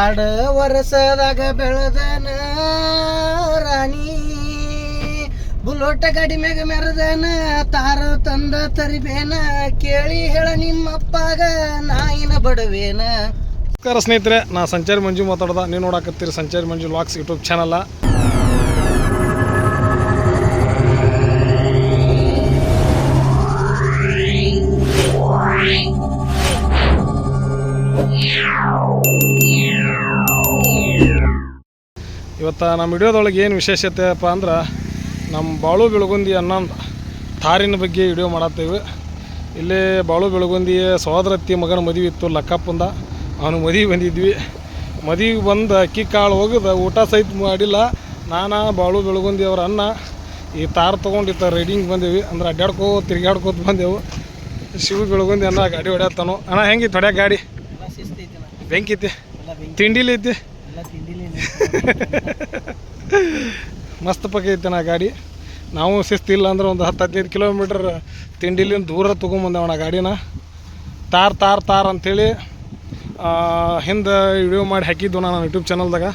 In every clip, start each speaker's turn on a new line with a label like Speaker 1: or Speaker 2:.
Speaker 1: ಎರಡು ವರ್ಷದಾಗ ಬೆಳೆದನ ರಾಣಿ. ಬುಲೋಟ ಗಾಡಿ ಮ್ಯಾಗ ಮೆರೆದನ, ತಾರ ತಂದ ತರಿಬೇನ, ಕೇಳಿ ಹೇಳ ನಿಮ್ಮಪ್ಪಾಗ ನಾಯಿನ ಬಡವೇನ.
Speaker 2: ನಮಸ್ಕಾರ ಸ್ನೇಹಿತರೆ, ನಾ ಸಂಚಾರಿ ಮಂಜು ಮಾತಾಡ್ದ. ನೀವು ನೋಡಕತ್ತೀರಿ ಸಂಚಾರಿ ಮಂಜು ಲಾಕ್ಸ್ ಯೂಟ್ಯೂಬ್ ಚಾನಲ್ಲ ಇವತ್ತು ನಮ್ಮ ವಿಡಿಯೋದೊಳಗೆ ಏನು ವಿಶೇಷತೆಪ್ಪ ಅಂದ್ರೆ ನಮ್ಮ ಬಾಳು ಬೆಳಗುಂದಿ ಅನ್ನೊಂದು ತಾರಿನ ಬಗ್ಗೆ ವಿಡಿಯೋ ಮಾಡತ್ತೇವೆ. ಇಲ್ಲಿ ಬಾಳು ಬೆಳಗುಂದಿಯ ಸಹೋದರತ್ತಿ ಮಗನ ಮದುವೆ ಇತ್ತು ಲಕ್ಕಪ್ಪಂದ. ಅವನು ಮದುವೆ ಬಂದಿದ್ವಿ. ಮದುವೆ ಬಂದು ಅಕ್ಕಿ ಕಾಳು ಹೋಗಿದ ಊಟ ಸಹಿತ ಮಾಡಿಲ್ಲ. ನಾನು ಬಾಳು ಬೆಳಗುಂದಿ ಅವ್ರ ಅನ್ನ ಈ ತಾರು ತೊಗೊಂಡಿತ್ತ ರೈಡಿಂಗ್ ಬಂದೇವಿ. ಅಂದ್ರೆ ಅಡ್ಡಾಡ್ಕೋ ತಿರ್ಗಾಡ್ಕೋತ ಬಂದೆವು. ಶಿವ ಬೆಳಗುಂದಿ ಅನ್ನ ಗಾಡಿ ಹೊಡ್ಯಾತಾನು. ಅಣ್ಣ ಹೆಂಗಿತ್ತು ಹೊಡ್ಯಾಕ ಗಾಡಿ?
Speaker 1: ಎಲ್ಲ
Speaker 2: ಬೆಂಕಿ ಐತಿ.
Speaker 1: ಎಲ್ಲ
Speaker 2: ತಿಂಡಿಲಿ ಐತಿ? ಮಸ್ತ್ ಪಕ್ಕ ನಾ ಗಾಡಿ. ನಾವು ಶಿಸ್ತಿಲ್ಲ ಅಂದ್ರೆ ಒಂದು ಹತ್ತು ಹದಿನೈದು ಕಿಲೋಮೀಟ್ರ್ ತಿಂಡಿಲಿಂದ ದೂರ ತೊಗೊಂಬಂದೇವಣ ಗಾಡಿನ. ತಾರ್ ತಾರ್ ತಾರ್ ಅಂಥೇಳಿ ಹಿಂದೆ ವಿಡಿಯೋ ಮಾಡಿ ಹಾಕಿದ್ದು ನಾನು ಯೂಟ್ಯೂಬ್ ಚಾನಲ್ದಾಗ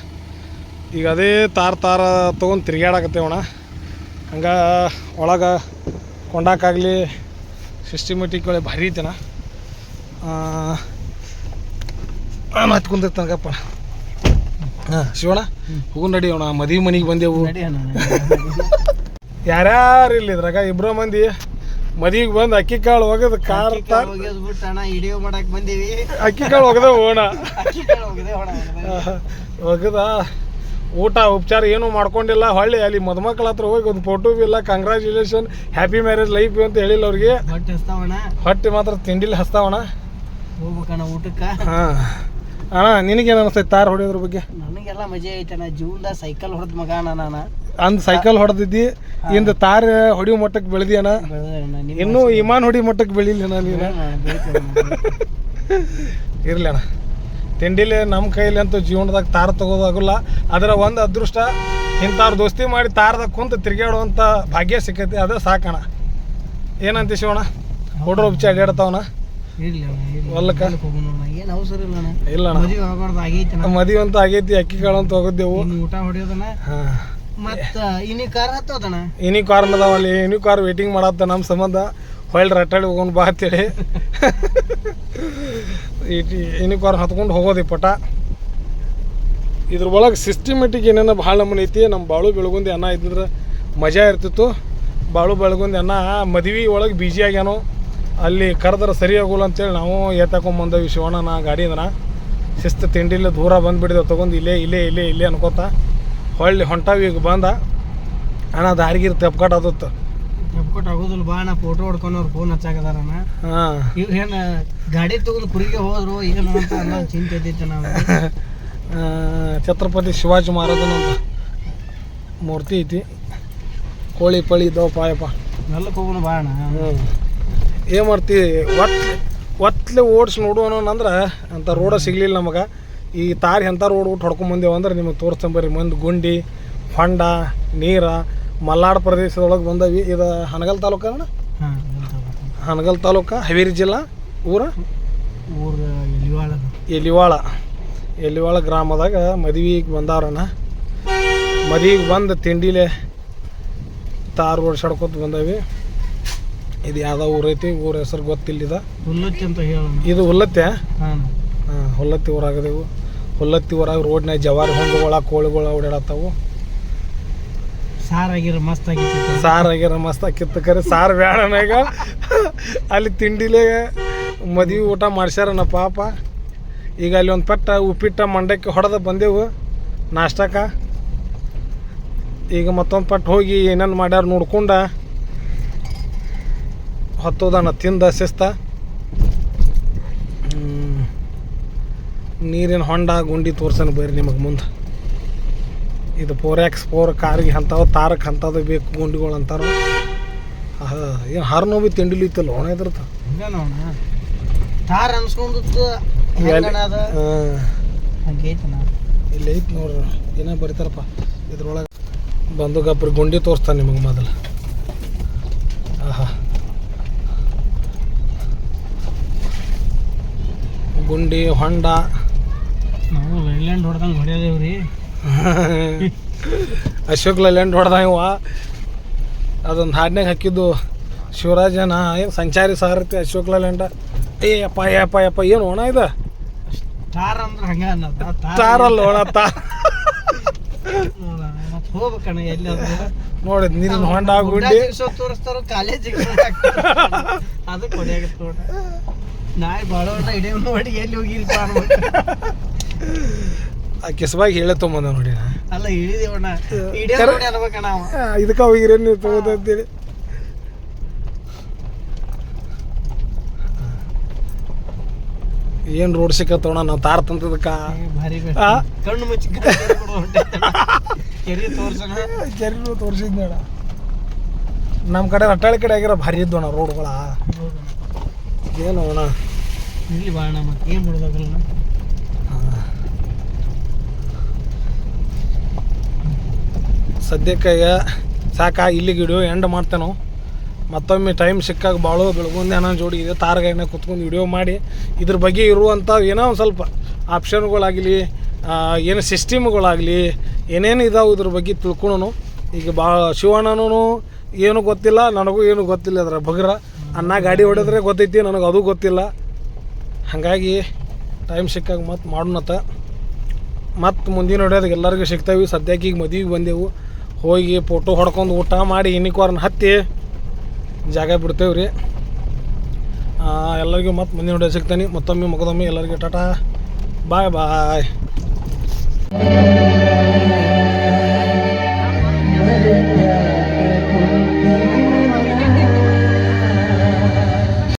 Speaker 2: ಈಗ ಅದೇ ತಾರ್ ತಾರ ತೊಗೊಂಡು ತಿರುಗಾಡಕತ್ತೇವಣ ಹಂಗೆ ಒಳಗೆ ಕೊಂಡಾಕಾಗಲಿ ಸಿಸ್ಟಮೆಟಿಕ್ ಒಳಗೆ ಭಾರಿ ಐತೆನ ಮತ್ತೆ ಕುಂದಿರ್ತಾನಗಪ್ಪ ಶಿವಣ ಶಿವಣ್ಣ ಹೂ ನಡಿಯೋಣ ಮದುವೆ ಮನೆಗೆ ಬಂದೆವು.
Speaker 1: ನಡಿ
Speaker 2: ಯಾರ್ಯಾರು ಇಲ್ಲ ಇದ್ರಾಗ? ಇಬ್ರು ಮಂದಿ. ಮದಿಗೆ ಬಂದು ಅಕ್ಕಿ ಕಾಳು ಹೋಗದ ಕಾರ್
Speaker 1: ಮಾಡಕ್ ಬಂದೀವಿ.
Speaker 2: ಅಕ್ಕಿ ಕಾಳು
Speaker 1: ಹೋಗದ ಓಣ. ಹೋಗಿದೆ.
Speaker 2: ಒಗದ ಊಟ ಉಪಚಾರ ಏನೂ ಮಾಡ್ಕೊಂಡಿಲ್ಲ. ಹೊಳ್ಳಿ ಅಲ್ಲಿ ಮದುಮಕ್ಳ ಹತ್ರ ಹೋಗಿ ಒಂದು ಫೋಟೋ ಇಲ್ಲ ಕಂಗ್ರ್ಯಾಚುಲೇಷನ್ ಹ್ಯಾಪಿ ಮ್ಯಾರೇಜ್ ಲೈಫ್ ಅಂತ ಹೇಳಿಲ್ಲ ಅವ್ರಿಗೆ.
Speaker 1: ಹೊಟ್ಟೆ
Speaker 2: ಮಾತ್ರ ತಿಂಡಿಲಿ ಹಸ್ತಾವಣ
Speaker 1: ಹೋಗ್ಬೇಕಣ್ಣ ಊಟಕ್ಕೆ.
Speaker 2: ಹಾಂ. ಅಣ್ಣ ನಿನಗೇನು ಅನಿಸ್ತೈತೆ ತಾರ್ ಹೊಡೆಯೋದ್ರ ಬಗ್ಗೆ?
Speaker 1: ನನಗೆಲ್ಲ ಮಜಾ ಐತಣ್ಣ ಜೀವನದಾಗ ಸೈಕಲ್ ಹೊಡೆದ ಮಗ ಅಣ್ಣ ನಾನು.
Speaker 2: ಅಂದ್ ಸೈಕಲ್ ಹೊಡೆದಿದ್ದಿ ಇಂದ ತಾರ್ ಹೊಡಿಯೋ ಮಟ್ಟಕ್ಕೆ ಬೆಳೆದಿ ಅಣ್ಣ. ಇನ್ನೂ ಇಮಾನ್ ಹೊಡಿ ಮಟ್ಟಕ್ಕೆ ಬೆಳಿಲಿ ನೀನು.
Speaker 1: ಅಣ್ಣ, ಬೆಳಿತೇವಣ್ಣ.
Speaker 2: ಇರ್ಲಿ ಅಣ್ಣ. ತಿಂಡಿಲಿ ನಮ್ಮ ಕೈಲಿ ಅಂತೂ ಜೀವನದಾಗ ತಾರ ತಗೋದಾಗಲ್ಲ ಅದರ ಒಂದು ಅದೃಷ್ಟ ಇಂಥವ್ರು ದೋಸ್ತಿ ಮಾಡಿ ತಾರದಾಗ ಕುಂತು ತಿರ್ಗಾಡುವಂಥ ಭಾಗ್ಯ ಸಿಕ್ಕೈತಿ ಅದೇ ಸಾಕಣ ಏನಂತ ಶಿವಣ್ಣ? ಹುಡ್ರು ಉಪ್ಚಿ
Speaker 1: ಇರ್ಲಿ.
Speaker 2: ಹೊಲಕ್ಕ?
Speaker 1: ಅವಸರ ಇಲ್ಲ ಅಣ್ಣ.
Speaker 2: ಇಲ್ಲ
Speaker 1: ಮದುವೆ ಆಗಬಾರ್ದು
Speaker 2: ಮದುವೆ ಅಂತ ಆಗೈತಿ ಅಕ್ಕಿ ಕಾಳು ಅಂತ ಹೋಗಿದ್ದೆವು.
Speaker 1: ಊಟ
Speaker 2: ಹೊಡಿಯೋದನ
Speaker 1: ಮತ್ತ ಇನಿ ಕಾರ್
Speaker 2: ಇನಿ ಕಾರ್ ಇನಿ ಕಾರ್ ವೇಟಿಂಗ್ ಮಾಡತ್ತ ನಮ್ಮ ಸಂಬಂಧ. ಹೊಳ್ಳಿ ರಟ್ಟಾಡಿ ಹೋಗೋಣ ಬಾ ಅಂತೇಳಿ. ಇನಿ ಕಾರ್ ಹತ್ಕೊಂಡು ಹೋಗೋದಿ ಪಟ. ಇದ್ರ ಒಳಗೆ ಸಿಸ್ಟಮೆಟಿಕ್ ಏನೇನೋ ಭಾಳ ನಮೂನೆ ಐತಿ. ನಮ್ಮ ಬಾಳು ಬೆಳಗುಂದಿ ಅನ್ನ ಇದ್ದಿದ್ರೆ ಮಜಾ ಇರ್ತಿತ್ತು. ಬಾಳು ಬೆಳಗುಂದಿ ಅನ್ನ ಮದ್ವೆ ಒಳಗೆ ಬಿಜಿ ಆಗ್ಯಾನೋ. ಅಲ್ಲಿ ಕರೆದ್ರೆ ಸರಿ ಆಗೋಲ್ಲ ಅಂತೇಳಿ ನಾವು ಏತಾಕೊಂಬಂದವಿ ಶಿವಣ್ಣನ ಗಾಡಿನ ಶಿಸ್ತು ತಿಂಡಿಲ್ಲ ದೂರ ಬಂದುಬಿಟ್ಟಿದೆ ತೊಗೊಂಡು ಇಲ್ಲೇ ಇಲ್ಲೇ ಇಲ್ಲೇ ಇಲ್ಲೇ ಅನ್ಕೋತ ಹೊಳ್ಳಿ ಹೊಂಟಾವಿ. ಈಗ ಬಂದ. ಅಣ್ಣ ದಾರಿಗಿರ್ ತೆಪ್ಕಟ್ ಆದತ್ತು.
Speaker 1: ಎಪ್ಕೊಟ್ ಆಗೋದಿಲ್ಲ ಬಾ ಅಣ್ಣ. ಫೋಟೋ ಹೊಡ್ಕೊಂಡವ್ರು ಫೋನ್ ಹಚ್ಚಾಕದಾರಣ್ಣ
Speaker 2: ಹಾಂ.
Speaker 1: ಏನು ಗಾಡಿ ತೊಗೊಂಡು ಕುರಿಗೆ ಹೋದ್ರು ಏನು ಅಂತ ಅನ್ನೋ ಚಿಂತೆ ಇದ್ದಿತ್ತು ನಾವು
Speaker 2: ಛತ್ರಪತಿ ಶಿವಾಜಿ ಮಹಾರಾಜನ ಅಂತ ಮೂರ್ತಿ ಐತಿ. ಕೋಳಿ ಪಳಿ ಇದ್ದಾವ ಪಾಯಪ್ಪ.
Speaker 1: ಬಾಣ್ಣ ಹೋಗೋಣ ಬಾ ಅಣ್ಣ.
Speaker 2: ಹ್ಞೂ ಏನು ಮಾಡ್ತೀವಿ ಒತ್ಲೆ ಒತ್ಲೆ ಓಡಿಸಿ ನೋಡುವನು ಅಂಥ ಅಂತ ರೋಡ ಸಿಗಲಿಲ್ಲ ನಮಗೆ. ಈ ತಾರಿ ಎಂಥ ರೋಡ್ ಬಿಟ್ಟು ಹೊಡ್ಕೊಂಬಂದೇವು ಅಂದ್ರೆ ನಿಮಗೆ ತೋರಿಸ್ತಂಬರ್ರಿ ಮಂದಿ ಗುಂಡಿ ಹೊಂಡ ನೀರ ಮಲ್ನಾಡು ಪ್ರದೇಶದೊಳಗೆ ಬಂದವಿ. ಇದು ಹನಗಲ್ ತಾಲೂಕು ಅಣ್ಣ? ಹನಗಲ್ ತಾಲೂಕು. ಹವೇರಿ ಜಿಲ್ಲಾ ಊರ?
Speaker 1: ಊರ ಎಲಿವಾಳ
Speaker 2: ಎಲಿವಾಳ ಎಲಿವಾಳ ಗ್ರಾಮದಾಗ ಮದ್ವಿಗೆ ಬಂದವ್ರಣ್ಣ ಮದ್ವಿಗೆ ಬಂದು ತಿಂಡಿಲೆ ತಾರು ಓಡಿಸಾಡ್ಕೊತ ಬಂದವಿ. ಇದು ಯಾವ್ದೋ ಊರೈತಿ ಊರ ಹೆಸರು ಗೊತ್ತಿಲ್ಲಿದ.
Speaker 1: ಹುಲ್ಲತ್ತಿ ಅಂತ ಹೇಳೋಣ
Speaker 2: ಇದು ಹುಲ್ಲತ್ತೆ?
Speaker 1: ಹಾಂ.
Speaker 2: ಹಾಂ ಹುಲ್ಲತ್ತಿ ಊರಾಗದೆವು ಹುಲ್ಲತ್ತಿ ಊರಾಗ ರೋಡ್ನಾಗ ಜವಾರಿ ಹೊಂದಗಳ ಕೋಳಿಗಳ ಓಡಾಡತ್ತಾವು.
Speaker 1: ಸಾರಾಗಿರ ಮಸ್ತ್ ಆಗಿತ್ತು
Speaker 2: ಸಾರು ಆಗ್ಯಾರ ಮಸ್ತ್ ಆಕಿತ್ತು ಕರೆ ಸಾರು ಬೇಡನಾಗ ಅಲ್ಲಿ ತಿಂಡಿಲೆ ಮದ್ವೆ ಊಟ ಮಾಡ್ಸ್ಯಾರನ ಪಾಪ. ಈಗ ಅಲ್ಲಿ ಒಂದು ಪಟ್ಟ ಉಪ್ಪಿಟ್ಟ ಮಂಡಕ್ಕೆ ಹೊಡೆದ ಬಂದೆವು. ನಾಷ್ಟಕ್ಕ. ಈಗ ಮತ್ತೊಂದು ಪಟ್ಟು ಹೋಗಿ ಏನೇನು ಮಾಡ್ಯಾರ ನೋಡ್ಕೊಂಡ. ಹತ್ತೋದಣ್ಣ ತಿಂದ ಶಿಸ್ತ. ನೀರಿನ ಹೊಂಡ ಗುಂಡಿ ತೋರ್ಸನ ಬರ್ರಿ ನಿಮಗೆ ಮುಂದೆ. ಇದು ಫೋರ್ ಎಕ್ಸ್ ಫೋರ್ ಕಾರ್ಗೆ ಅಂಥವು ತಾರಕ್ಕೆ ಅಂಥದ್ದು ಬೇಕು ಗುಂಡಿಗಳು ಅಂತಾರ. ಏನು ಹಾರು ನೋವು ತಿಂಡಿಲಿ ಇತ್ತಲ್ಲ ಒಣ ಇದ್ರತ.
Speaker 1: ತಾರ ಅನ್ಸ್ಕೊಂಡಿತ್ತು
Speaker 2: ಇಲ್ಲಿ ಐತಿ ನೋಡ್ರಿ ಏನೋ ಬರೀತಾರಪ್ಪ. ಇದ್ರೊಳಗೆ ಬಂದು ಗಬ್ರಿ ಗುಂಡಿ ತೋರಿಸ್ತಾನೆ ನಿಮಗೆ ಮೊದಲು. ಆಹಾ. ಗುಂಡಿ ಹೊಂಡ.
Speaker 1: ನಾವು ಲೈಲ್ಯಾಂಡ್ ಹೊಡೆದಂಗೆ ಹೊಡೆಯೋದೇವ್ರಿ
Speaker 2: ಅಶೋಕ್ ಲೈಲ್ಯಾಂಡ್ ಹೊಡೆದ ಇವ. ಅದೊಂದು ಹಾಡ್ನಾಗ ಹಾಕಿದ್ದು ಶಿವರಾಜನ ಏನು ಸಂಚಾರಿ ಸಾರತಿ ಅಶೋಕ್ ಲೈಲ್ಯಾಂಡ ಏ ಅಪ್ಪ ಯಪ್ಪ ಯಪ್ಪ ಏನು ಒಣ ಇದು?
Speaker 1: ಸ್ಟಾರ್ ಅಂದ್ರೆ ಹಂಗ ಅನ್ನದ.
Speaker 2: ತಾರಲ್ಲ ಒಣ ತಾ.
Speaker 1: ಹೋಗ್ಬೇಕಣ್ಣ ಎಲ್ಲ
Speaker 2: ನೋಡಿ ನೀರಿನ ಹೊಂಡ ಗುಡ್ಡಿ
Speaker 1: ತೋರಿಸ್ತಾರ ಕಾಲೇಜಿಗೆ ಅದಕ್ಕೆ ಹೊಡೆಯಾಗತ್ತ ನೋಡ. ನಾಯಿ ಅಣ್ಣ ಇಡೇ ನೋಡಿ ಎಲ್ಲಿ ಹೋಗಿಲ್ಪ
Speaker 2: ಆ ಕೆಸವಾಗಿ ಹೇಳ ತೊಂಬಂದ ನೋಡಿ ನಾ.
Speaker 1: ಅಲ್ಲ ಇಳಿದೇವಣ್ಣ ಇಡೇ
Speaker 2: ಕರೆ-
Speaker 1: ನೋಡಿ ಅನ್ಬೇಕಣ್ಣ ಅವ.
Speaker 2: ಆ, ಇದಕ್ಕೆ ಹೋಗಿರೇನು ನೀವು ತಗೋದಂತೇಳಿ ಏನು ರೋಡ್ ಸಿಕ್ಕತ್ತೋಣ ನಾವು ತಾರ ತಂತದಕ್ಕ
Speaker 1: ಭಾರಿ? ಕಣ್ಣು ಮುಚ್ಚಿ ಕೆರಿ ತೋರ್ಸಣ.
Speaker 2: ಜರಿ ತೋರಿಸಿದ್ನೇಳ ನಮ್ಮ ಕಡೆ ರಟ್ಟಾಳಿ ಕಡೆ ಆಗಿರೋ ಭಾರಿ ಇದ್ದೋಣ ರೋಡ್ಗಳ ಏನು ಅಣ್ಣ
Speaker 1: ಇಲ್ಲಿ ಬಾಣ ಮತ್ತೆ ಏನು ಬಿಡ್ಬೇಕಲ್ಲ
Speaker 2: ಸದ್ಯಕ್ಕೆ ಈಗ ಸಾಕ ಇಲ್ಲಿಗೆ ವಿಡಿಯೋ ಎಂಡ್ ಮಾಡ್ತೇನೆ. ಮತ್ತೊಮ್ಮೆ ಟೈಮ್ ಸಿಕ್ಕಾಗ ಭಾಳ ಬೆಳಗುಂದೆ ಅನ್ನೋ ಜೋಡಿ ಇದೆ ತಾರಗೈನ ಕುತ್ಕೊಂಡು ವಿಡಿಯೋ ಮಾಡಿ. ಇದ್ರ ಬಗ್ಗೆ ಇರುವಂಥ ಏನೋ ಒಂದು ಸ್ವಲ್ಪ ಆಪ್ಷನ್ಗಳಾಗಲಿ ಏನು ಸಿಸ್ಟಮ್ಗಳಾಗಲಿ ಏನೇನು ಇದಾವೆ ಇದ್ರ ಬಗ್ಗೆ ತಿಳ್ಕೊಳೋನು. ಈಗ ಭಾಳ ಶಿವಣ್ಣನೂ ಏನೂ ಗೊತ್ತಿಲ್ಲ ನನಗೂ ಏನೂ ಗೊತ್ತಿಲ್ಲ ಅದರ ಬಗ್ರ. ಅನ್ನ ಗಾಡಿ ಹೊಡೆದ್ರೆ ಗೊತ್ತೈತಿ, ನನಗೆ ಅದು ಗೊತ್ತಿಲ್ಲ. ಹಾಗಾಗಿ ಟೈಮ್ ಸಿಕ್ಕಾಗ ಮತ್ತೆ ಮಾಡೋಣತ್ತ ಮತ್ತು ಮುಂದಿನ ಹೊಡೆಯೋದು ಎಲ್ಲರಿಗೂ ಸಿಗ್ತಾವೆ. ಸದ್ಯಕ್ಕೆ ಈಗ ಮದುವೆಗೆ ಬಂದೆವು. ಹೋಗಿ ಫೋಟೋ ಹೊಡ್ಕೊಂಡು ಊಟ ಮಾಡಿ ಇನ್ನಿಕ್ವಾರನ್ನ ಹತ್ತಿ ಜಾಗ ಬಿಡ್ತೇವೆ ರೀ. ಎಲ್ಲರಿಗೂ ಮತ್ತೆ ಮುಂದಿನ ಹೊಡೆಯೋದು ಸಿಗ್ತಾನೆ. ಮತ್ತೊಮ್ಮೆ ಮಗದೊಮ್ಮೆ ಎಲ್ಲರಿಗೂ ಟಾಟಾ. ಬಾಯ್ ಬಾಯ್.